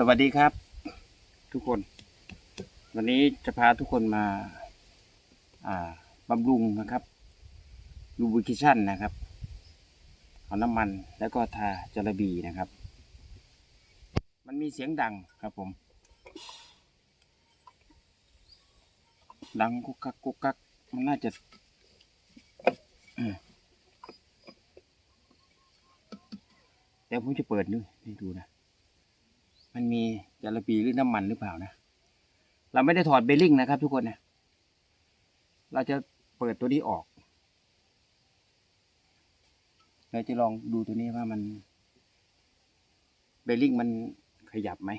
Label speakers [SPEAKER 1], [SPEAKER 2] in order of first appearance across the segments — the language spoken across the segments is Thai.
[SPEAKER 1] สวัสดีครับ ทุกคน วันนี้จะพาทุกคนมา อ่าบำรุงนะครับลูบิคิชั่นนะครับเอาน้ำมันแล้วก็ทาจระบีนะครับ มันมีเสียงดังครับผม ดังกุกกักกุกกักมันน่าจะเดี๋ยวผมจะเปิดดูให้ดูนะ มันมีจาระบีหรือน้ำมันหรือเปล่านะ เราไม่ได้ถอดเบลลิงนะครับ ทุกคนนะ เราจะเปิดตัวนี้ออก เราจะลองดูตัวนี้ว่ามัน เบลลิงมันขยับไหม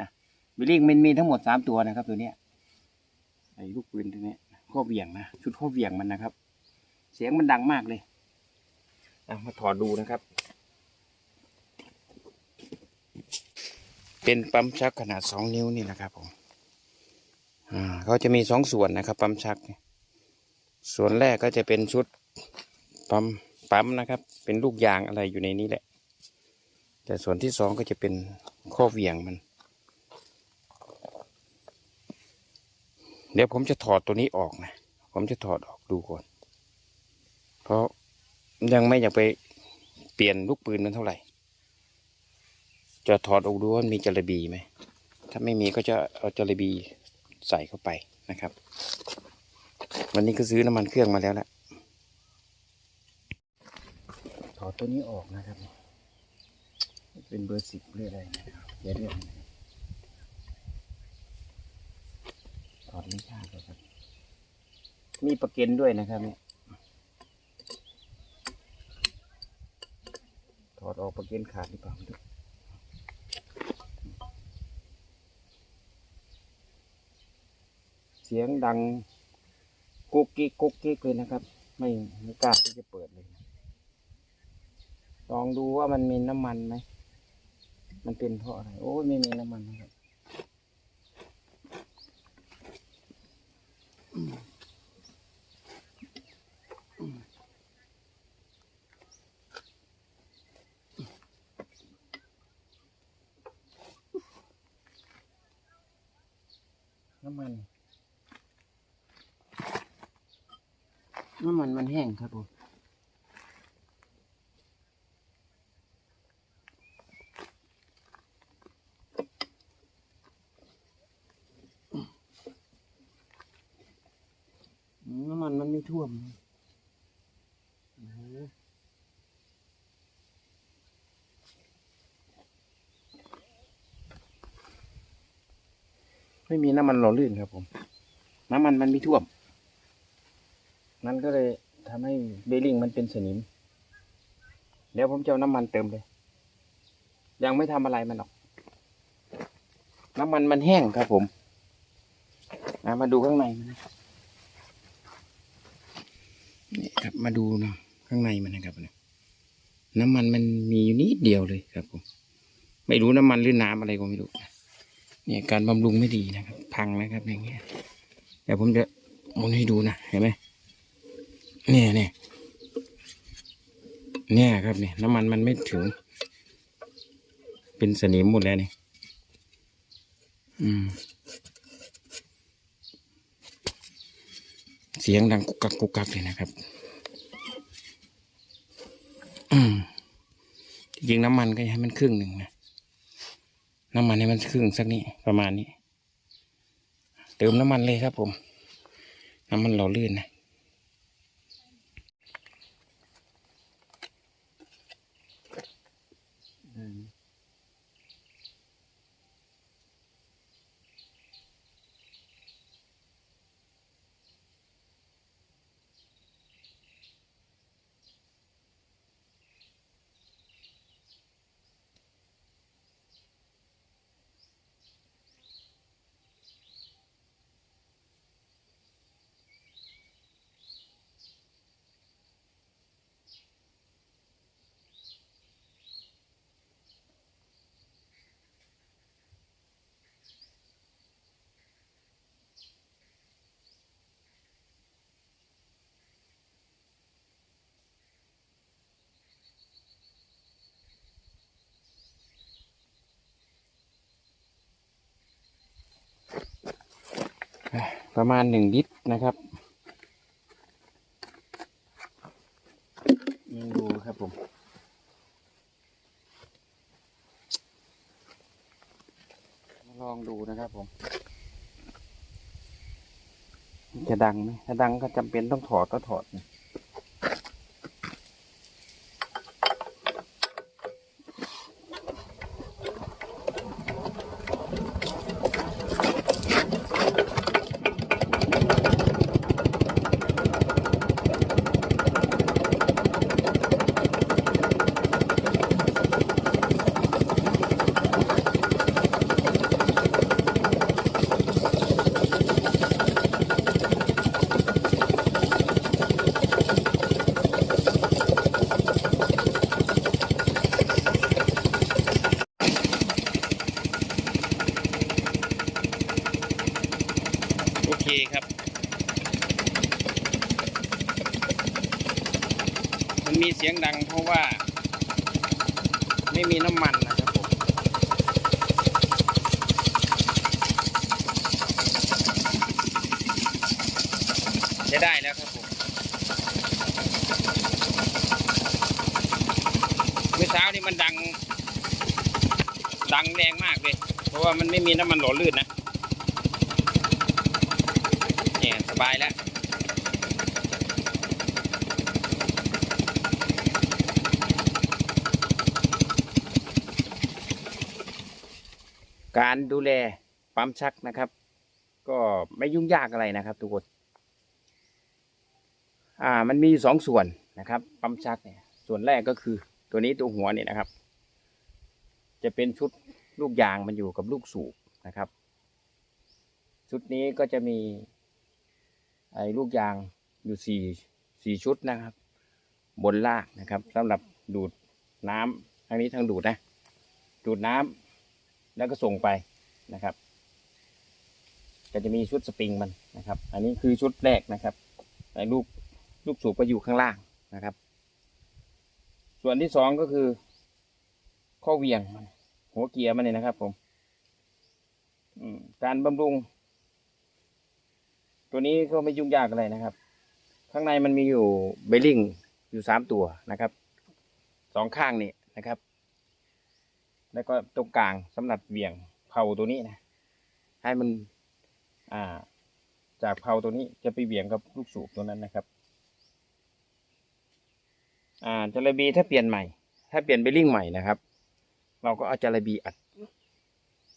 [SPEAKER 1] นะ เบลลิงมันมีทั้งหมดสามตัวนะครับ ตัวเนี้ยไอ้ลูกปืนตัวนี้ข้อเหวี่ยงนะ ชุดข้อเหวี่ยงมันนะครับ เสียงมันดังมากเลยมาถอดดูนะครับ เป็นปั๊มชักขนาดสองนิ้วนี่นะครับผมอ่าเขาจะมีสองส่วนนะครับ ปั๊มชัก ส่วนแรกก็จะเป็นชุดปั๊มปั๊มนะครับ เป็นลูกยางอะไรอยู่ในนี้แหละ แต่ส่วนที่สองก็จะเป็นข้อเหวี่ยงมัน เดี๋ยวผมจะถอดตัวนี้ออกนะ ผมจะถอดออกดูก่อน เพราะยังไม่อยากไปเปลี่ยนลูกปืนมันเท่าไหร่ จะถอดออกดูว่ามีจระบีไหม ถ้าไม่มีก็จะเอาจระบีใส่เข้าไปนะครับ วันนี้ก็ซื้อน้ำมันเครื่องมาแล้วแหละถอดตัวนี้ออกนะครับ เป็นเบอร์สิบหรืออะไรนะครับเดี๋ยวเรื่องถอดไม่ยากเลยครับ มีประเก็นด้วยนะครับเนี่ยถอดออกประเก็นขาดหรือเปล่าไม่รู้ เสียงดังกุ๊กกิ๊กกุ๊กกิ๊กเลยนะครับ ไม่ไม่กล้าที่จะเปิดเลยลองดูว่ามันมีน้ำมันไหมมันเป็นเพราะอะไร โอ้ไม่มีน้ำมันนะครับอืมอืมน้ำมัน น้ำมันมันแห้งครับผมน้ำมันมันไม่ท่วมไม่มีน้ำมันหล่อลื่นครับผม น้ำมันมันไม่ท่วม นั่นก็เลยทำให้เบลลิงมันเป็นสนิม เดี๋ยวผมจะเอาน้ำมันเติมเลย ยังไม่ทำอะไรมันหรอก น้ำมันมันแห้งครับผมนะมาดูข้างในมันนะครับนี่ครับมาดูนะข้างในมันนะครับเนี่ยน้ำมันมันมีอยู่นิดเดียวเลยครับผม ไม่รู้น้ำมันหรือน้ำอะไรก็ไม่รู้เนี่ยการบำรุงไม่ดีนะครับ พังนะครับอย่างเงี้ยเดี๋ยวผมจะมุนให้ดูนะเห็นไหม เนี่ยเนี่ยเนี่ยครับเนี่ยน้ำมันมันไม่ถึง เป็นสนิมหมดแล้วเนี่ยอืม เสียงดังกุกกักกุกกักเลยนะครับจริงน้ำมันก็ให้มันครึ่งหนึ่งนะน้ำมันให้มันครึ่งสักนี้ประมาณนี้ เติมน้ำมันเลยครับผม น้ำมันหล่อลื่นนะ ประมาณหนึ่งลิตรนะครับยังดูครับผมมาลองดูนะครับผมจะดังไหมถ้าดังก็จำเป็นต้องถอดก็ถอดนะ เสียงดังเพราะว่า ไม่มีน้ำมันนะครับผมใช้ได้แล้วครับผมเมื่อเช้านี่มันดัง ดังแรงมากเลย เพราะว่ามันไม่มีน้ำมันหล่อลื่นนะเนี่ยสบายแล้ว การดูแลปั๊มชักนะครับ ก็ไม่ยุ่งยากอะไรนะครับ ทุกคนอ่ามันมีสองส่วนนะครับปั๊มชักเนี่ยส่วนแรกก็คือตัวนี้ตัวหัวเนี่ยนะครับ จะเป็นชุดลูกยางมันอยู่กับลูกสูบนะครับ ชุดนี้ก็จะมีไอ้ลูกยางอยู่สี่สี่ชุดนะครับ บนลากนะครับสำหรับดูดน้ำทางนี้ทางดูดนะดูดน้ำ แล้วก็ส่งไปนะครับ ก็จะมีชุดสปริงมันนะครับ อันนี้คือชุดแรกนะครับไอ้ลูกลูกสูบก็อยู่ข้างล่างนะครับ ส่วนที่สองก็คือ ข้อเวียงมันหัวเกียร์มันเนี่ยนะครับ ผมอืมการบำรุง ตัวนี้ก็ไม่ยุ่งยากอะไรนะครับ ข้างในมันมีอยู่เบลลิงอยู่สามตัวนะครับสองข้างนี่นะครับ แล้วก็ตรงกลางสำหรับเหวี่ยงเผาตัวนี้นะ ให้มันอ่าจากเผาตัวนี้จะไปเหวี่ยงกับลูกสูบตัวนั้นนะครับ อ่าจระบีถ้าเปลี่ยนใหม่ ถ้าเปลี่ยนเบลลิงใหม่นะครับ เราก็เอาจระบีอัด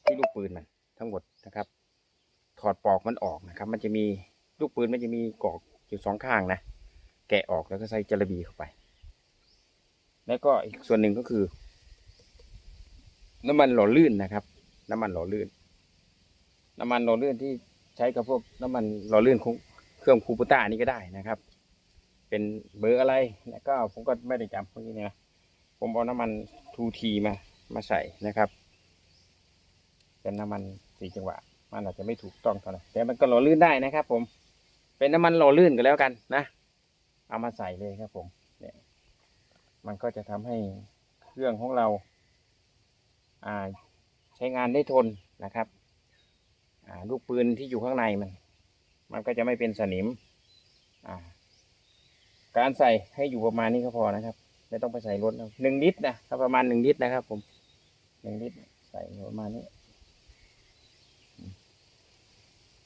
[SPEAKER 1] ที่ลูกปืนมันทั้งหมดนะครับ ถอดปลอกมันออกนะครับ มันจะมีลูกปืนมันจะมีกอกอยู่สองข้างนะ แกะออกแล้วก็ใส่จระบีเข้าไป แล้วก็อีกส่วนหนึ่งก็คือ น้ำมันหล่อลื่นนะครับ น้ำมันหล่อลื่น น้ำมันหล่อลื่นที่ใช้กับพวกน้ำมันหล่อลื่นของเครื่องคูปูต้านี่ก็ได้นะครับ เป็นเบอร์อะไรแล้วก็ผมก็ไม่ได้จำเมื่อกี้เนะผมเอาน้ำมันทูทีมามาใส่นะครับ เป็นน้ำมันสีจังหวะมันอาจจะไม่ถูกต้องเท่าไหร่แต่มันก็หล่อลื่นได้นะครับ ผม เป็นน้ำมันหล่อลื่นกันแล้วกันนะ เอามาใส่เลยครับผม เนี่ย มันก็จะทำให้เครื่องของเรา ใช้งานได้ทนนะครับลูกปืนที่อยู่ข้างในมัน มันก็จะไม่เป็นสนิมการใส่ให้อยู่ประมาณนี้ก็พอนะครับ ไม่ต้องไปใส่รถหนึ่งลิตรนะครับประมาณหนึ่งลิตรนะครับ ผมหนึ่งลิตรใส่ประมาณนี้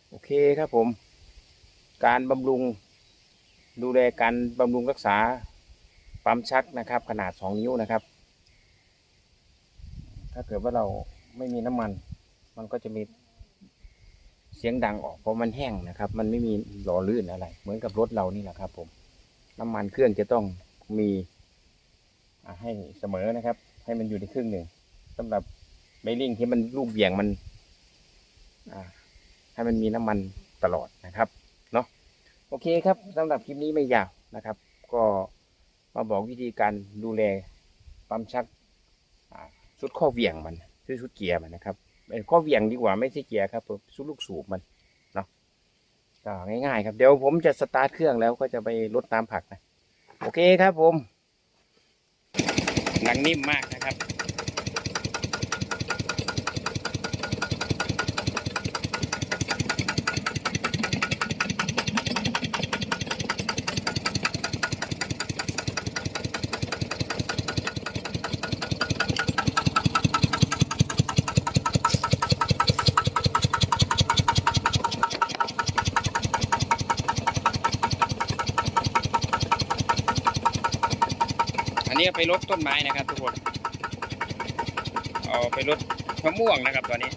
[SPEAKER 1] โอเคครับผม การบำรุงดูแลการบำรุงรักษาปั๊มชักนะครับ ขนาดสองนิ้วนะครับ ถ้าเกิดว่าเราไม่มีน้ำมัน มันก็จะมีเสียงดังออกเพราะมันแห้งนะครับ มันไม่มีหล่อลื่นอะไร เหมือนกับรถเรานี่แหละครับ ผม น้ำมันเครื่องจะต้องมีให้เสมอนะครับ ให้มันอยู่ในครึ่งหนึ่งสำหรับเบลลิงที่มันลูกเบี่ยงมันอให้มันมีน้ำมันตลอดนะครับเนาะโอเคครับสำหรับคลิปนี้ไม่ยาวนะครับ ก็มาบอกวิธีการดูแลปั๊มชัก ชุดข้อเวียงมันชุดชุดเกียร์มันนะครับเป็นข้อเวียงดีกว่าไม่ใช่เกียร์ครับชุดลูกสูบมันเนาะก็ง่ายๆ ครับเดี๋ยวผมจะสตาร์ทเครื่องแล้วก็จะไปลดน้ำผักนะโอเคครับผมหนังนิ่มมากนะครับ อันนี้ไปลดต้นไม้นะครับทุกคน เอาไปลดมะม่วงนะครับตอนนี้